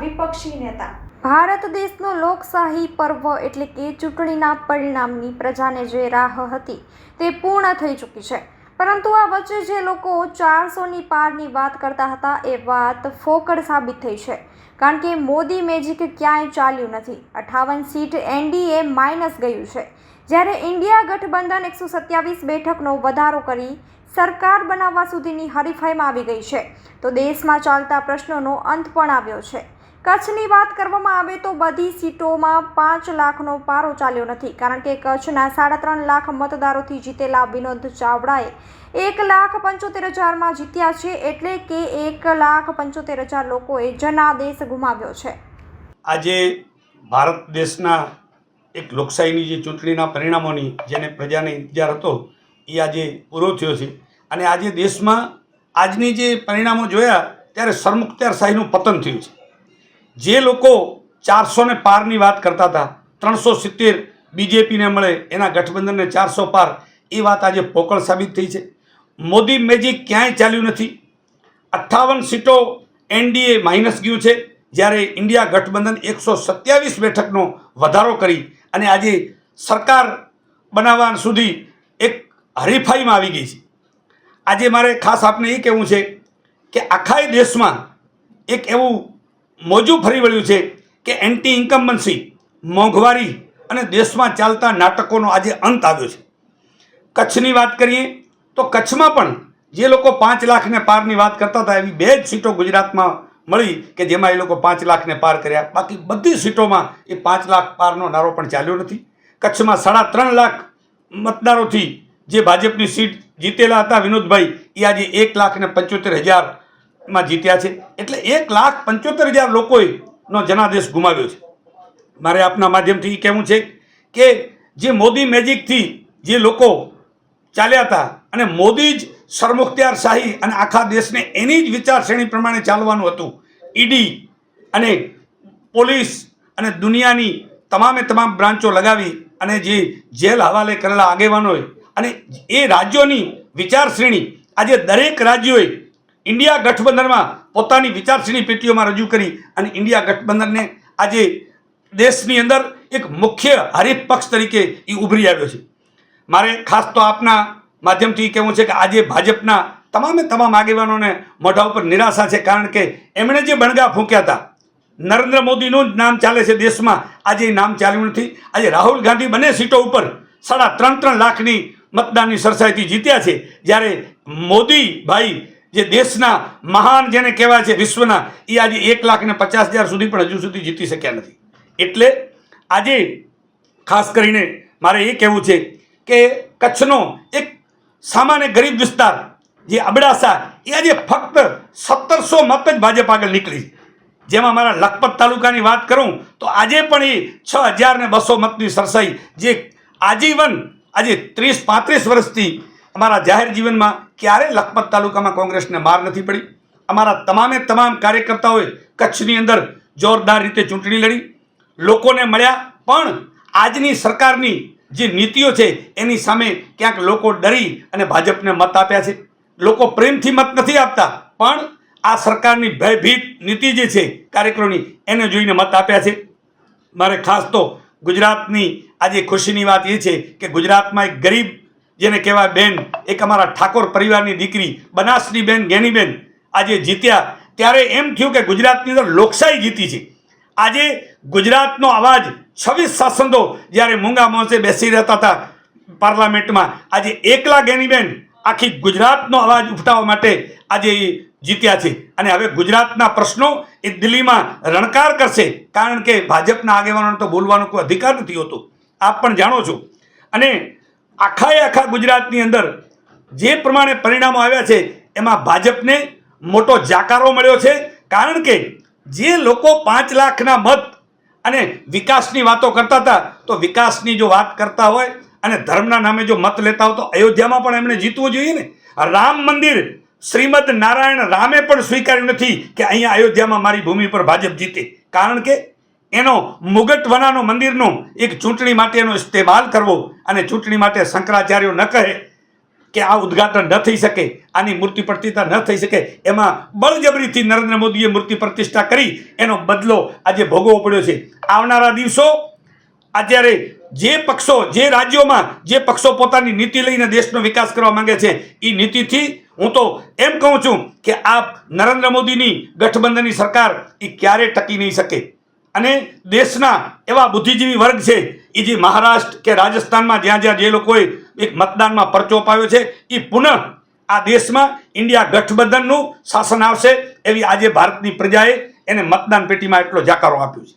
વિપક્ષી નેતા. ભારત દેશનો લોકશાહી પર્વ એટલે કે ચૂંટણીના પરિણામની પ્રજાને જે રાહ હતી તે પૂર્ણ થઈ ચૂકી છે. પરંતુ આ વચ્ચે જે લોકો ચારસોની પારની વાત કરતા હતા એ વાત ફોકડ સાબિત થઈ છે. કારણ કે મોદી મેજિક ક્યાંય ચાલ્યું નથી. અઠાવન સીટ એનડીએ માઇનસ ગયું છે. જ્યારે ઇન્ડિયા ગઠબંધન એકસો સત્યાવીસ બેઠકનો વધારો કરી સરકાર બનાવવા સુધીની હરીફાઈમાં આવી ગઈ છે, તો દેશમાં ચાલતા પ્રશ્નોનો અંત પણ આવ્યો છે. કચ્છની વાત કરવામાં આવે તો બધી સીટોમાં પાંચ લાખનો પારો ચાલ્યો નથી. કારણ કે કચ્છના સાડા ત્રણ લાખ મતદારોથી જીતેલા વિનોદ ચાવડાએ એક લાખ પંચોતેર હજારમાં જીત્યા છે એટલે કે એક લાખ પંચોતેર હજાર લોકોએ જનાદેશ ગુમાવ્યો છે. આજે ભારત દેશના એક લોકશાહીની જે ચૂંટણીના પરિણામોની જેને પ્રજાને ઇંતજાર હતો, એ આજે પૂરો થયો છે. અને આજે દેશમાં આજની જે પરિણામો જોયા, ત્યારે સરમુખત્યારશાહીનું પતન થયું છે. જે લોકો ચારસો ને પારની વાત કરતા હતા, ત્રણસો સિત્તેર બીજેપીને મળે, એના ગઠબંધનને ચારસો પાર, એ વાત આજે પોકળ સાબિત થઈ છે. મોદી મેજિક ક્યાંય ચાલ્યું નથી. અઠ્ઠાવન સીટો એનડીએ માઇનસ ગયું છે, જ્યારે ઇન્ડિયા ગઠબંધન એકસો સત્યાવીસ બેઠકનો વધારો કરી અને આજે સરકાર બનાવવા સુધી એક હરીફાઈમાં આવી ગઈ છે. આજે મારે ખાસ આપને એ કહેવું છે કે આખા દેશમાં એક એવું મોજું ફરી વળ્યું છે કે એન્ટી ઇન્કમ્બન્સી મોંઘવારી અને દેશમાં ચાલતા નાટકોનો આજે અંત આવ્યો છે. કચ્છની વાત કરીએ તો કચ્છમાં પણ જે લોકો પાંચ લાખને પારની વાત કરતા હતા, એવી બે જ સીટો ગુજરાતમાં મળી કે જેમાં એ લોકો પાંચ લાખને પાર કર્યા. બાકી બધી સીટોમાં એ પાંચ લાખ પારનો નારો પણ ચાલ્યો નથી. કચ્છમાં સાડા ત્રણ લાખ મતદારોથી જે ભાજપની સીટ જીતેલા હતા વિનોદભાઈ, એ આજે એક લાખ ને પંચોતેર હજારમાં જીત્યા છે. એટલે એક લાખ પંચોતેર હજાર લોકોએ નો જનાદેશ ગુમાવ્યો છે. મારે આપના માધ્યમથી કહેવું છે કે જે મોદી મેજિકથી જે લોકો ચાલ્યા હતા અને મોદી જ સરમુખત્યાર શાહી અને આખા દેશને એની જ વિચારશ્રેણી પ્રમાણે ચાલવાનું હતું. ઈડી અને પોલીસ અને દુનિયાની તમામે તમામ બ્રાન્ચો લગાવી અને જે જેલ હવાલે કરેલા આગેવાનોએ અને એ રાજ્યોની વિચારશ્રેણી આજે દરેક રાજ્યોએ ઇન્ડિયા ગઠબંધનમાં પોતાની વિચારશ્રેણી પેટીઓમાં રજૂ કરી અને ઇન્ડિયા ગઠબંધનને આજે દેશની અંદર એક મુખ્ય હરીફ પક્ષ તરીકે એ ઉભરી આવ્યો છે. મારે ખાસ તો આપના માધ્યમથી કહેવું છે કે આજે ભાજપના તમામે તમામ આગેવાનોને મોઢા ઉપર નિરાશા છે કારણ કે એમણે જે બણગા ફૂંક્યા હતા, નરેન્દ્ર મોદીનું જ નામ ચાલે છે દેશમાં, આજે નામ ચાલ્યું નથી. આજે રાહુલ ગાંધી બંને સીટો ઉપર સાડા ત્રણ ત્રણ લાખની મતદાનની સરસાઈથી જીત્યા છે. જ્યારે મોદી ભાઈ જે દેશના મહાન જેને કહેવાય છે, વિશ્વના એ આજે એક લાખ ને પચાસ હજાર સુધી પણ હજુ સુધી જીતી શક્યા નથી. એટલે આજે ખાસ કરીને મારે એ કહેવું છે કે કચ્છનો એક સામાન્ય ગરીબ વિસ્તાર, જે અબડાસા, એ આજે ફક્ત સત્તરસો મત જ ભાજપ આગળ નીકળી જેમાં મારા લખપત તાલુકાની વાત કરું, તો આજે પણ એ છ હજાર ને બસો મતની સરસાઈ, જે આજીવન આજે ત્રીસ પાંત્રીસ વર્ષથી અમારા જાહેર જીવનમાં ક્યારે લખપત તાલુકામાં કોંગ્રેસને માર નથી પડી. અમારા તમામે તમામ કાર્યકર્તાઓએ કચ્છની અંદર જોરદાર રીતે ચૂંટણી લડી. લોકોને મળ્યા, પણ આજની સરકારની જે નીતિઓ છે, એની સામે ક્યાંક લોકો ડરી અને ભાજપને મત આપ્યા છે. લોકો પ્રેમથી મત નથી આપતા, પણ આ સરકારની ભયભીત નીતિ જે છે કાર્યક્રમની એને જોઈને મત આપ્યા છે. મારે ખાસ તો ગુજરાતની આજે ખુશીની વાત એ છે કે ગુજરાતમાં એક ગરીબ જેને કહેવાય બેન. એક અમારા ઠાકોર પરિવારની દીકરી બનાસની બેન ગેનીબેન, આજે જીત્યા. ત્યારે એમ થયું કે ગુજરાતની અંદર લોકશાહી જીતી છે. આજે ગુજરાતનો અવાજ છવ્વીસ શાસનો જ્યારે મૂંગા મોંસે બેસી રહેતા હતા પાર્લામેન્ટમાં. આજે એકલા ગેનીબેન આખી ગુજરાતનો અવાજ ઉઠાવવા માટે આજે જીત્યા છે. અને હવે ગુજરાતના પ્રશ્નો એ દિલ્હીમાં રણકાર કરશે. કારણ કે ભાજપના આગેવાનોને તો બોલવાનો કોઈ અધિકાર નથી હોતો. આપ પણ જાણો છો. અને આખાએ આખા ગુજરાતની અંદર જે પ્રમાણે પરિણામો આવ્યા છે, એમાં ભાજપને મોટો જાકારો મળ્યો છે. કારણ કે જે લોકો પાંચ લાખના મત અને વિકાસની વાતો કરતા હતા, તો વિકાસની જો વાત કરતા હોય અને ધર્મના નામે જો મત લેતા હોય, તો અયોધ્યામાં પણ એમણે જીતવું જોઈએ ને. રામ મંદિર શ્રીમદ નારાયણ રામે પણ સ્વીકાર્યું નથી કે અહીંયા અયોધ્યામાં મારી ભૂમિ પર ભાજપ જીતે. કારણ કે એનો મુગટ વનાનો મંદિરનો એક ચૂંટણી માટેનો ઇસ્તેમાલ કરવો અને ચૂંટણી માટે શંકરાચાર્યો ન કહે કે આ ઉદ્ઘાટન ન થઈ શકે, આની મૂર્તિ પ્રતિષ્ઠા ન થઈ શકે, એમાં બળજબરીથી નરેન્દ્ર મોદીએ મૂર્તિ પ્રતિષ્ઠા કરી, એનો બદલો આજે ભોગવવો પડ્યો છે. આવનારા દિવસો અત્યારે જે પક્ષો, જે રાજ્યોમાં જે પક્ષો પોતાની નીતિ લઈને દેશનો વિકાસ કરવા માંગે છે એ નીતિથી હું તો એમ કહું છું કે આ નરેન્દ્ર મોદીની ગઠબંધનની સરકાર એ ક્યારે ટકી નહીં શકે. અને દેશના એવા બુદ્ધિજીવી વર્ગ છે, એ જે મહારાષ્ટ્ર કે રાજસ્થાનમાં જ્યાં જ્યાં જે લોકોએ એક મતદાનમાં પરચો અપાવ્યો છે, એ પુનઃ આ દેશમાં ઇન્ડિયા ગઠબંધનનું શાસન આવશે એવી આજે ભારતની પ્રજાએ એને મતદાન પેટીમાં એટલો જાકારો આપ્યો છે.